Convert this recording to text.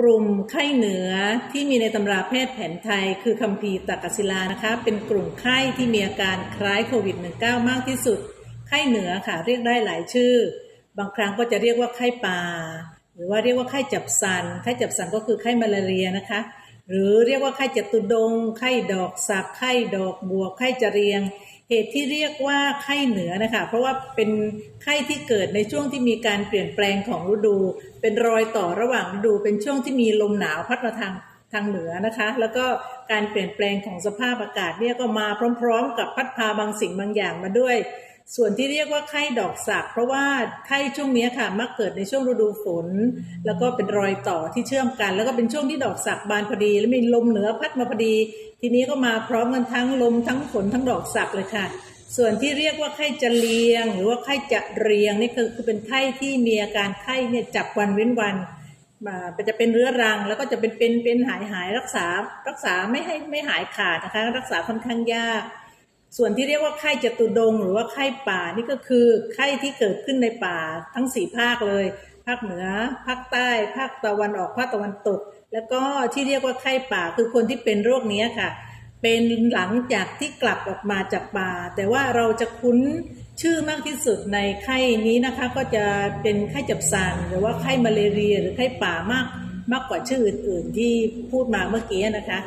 กลุ่มไข้เหนือที่มีในตำราแพทย์แผนไทย คือคัมภีร์ตักศิลานะคะ เป็นกลุ่มไข้ที่มีอาการคล้ายโควิด -19 มากที่สุด ไข้เหนือค่ะ เรียกได้หลายชื่อ บางครั้งก็จะเรียกว่าไข้ป่า หรือว่าเรียกว่าไข้จับสัน ไข้จับสันก็คือไข้มาลาเรียนะคะ หรือเรียกว่าไข้จตุดง ไข้ดอกสัก ไข้ดอกบัว ไข้จะเรียง เหตุที่เรียกว่าไข้เหนือนะคะ เพราะว่าเป็นไข้ที่เกิดในช่วงที่มีการเปลี่ยนแปลงของฤดู เป็นรอยต่อระหว่างฤดู เป็นช่วงที่มีลมหนาวพัดมาทางทางเหนือนะคะ แล้วก็การเปลี่ยนแปลงของสภาพอากาศเนี่ยก็มาพร้อม ๆ กับพัดพาบางสิ่งบางอย่างมาด้วย ส่วนที่เรียกว่าไข้ดอกสักเพราะว่าไข้ช่วงนี้ค่ะ มักเกิดในช่วงฤดูฝน แล้วก็เป็นรอยต่อที่เชื่อมกัน แล้วก็เป็นช่วงที่ดอกสักบานพอดี แล้วมีลมเหนือพัดมาพอดี ทีนี้ก็มาพร้อมกันทั้งลมทั้งฝนทั้งดอกสักเลยค่ะ ส่วนที่เรียกว่าไข้จะเลียง หรือว่าไข้จะเรียงนี่คือคือเป็นไข้ที่มีอาการไข้เนี่ยจับวันเว้นวันมาจะเป็นเรื้อรังแล้วก็จะเป็นเป็นเป็นหายหายรักษารักษาไม่ให้ไม่หายขาดนะคะ รักษาค่อนข้างยาก ส่วนที่เรียกว่าไข้จตุดง หรือว่าไข้ป่านี่ก็คือไข้ที่เกิดขึ้นในป่าทั้งสี่ภาคเลย ภาคเหนือ ภาคใต้ ภาคตะวันออกภาคตะวันตก แล้วก็ที่เรียกว่าไข้ป่าคือคนที่เป็นโรคนี้ค่ะ เป็นหลังจากที่กลับออกมาจากป่า แต่ว่าเราจะคุ้นชื่อมากที่สุดในไข้นี้นะคะก็จะเป็นไข้จับสันหรือว่าไข้มาเลเรีย หรือไข้ป่ามากมากกว่าชื่ออื่น ๆ ที่พูดมาเมื่อกี้นะคะ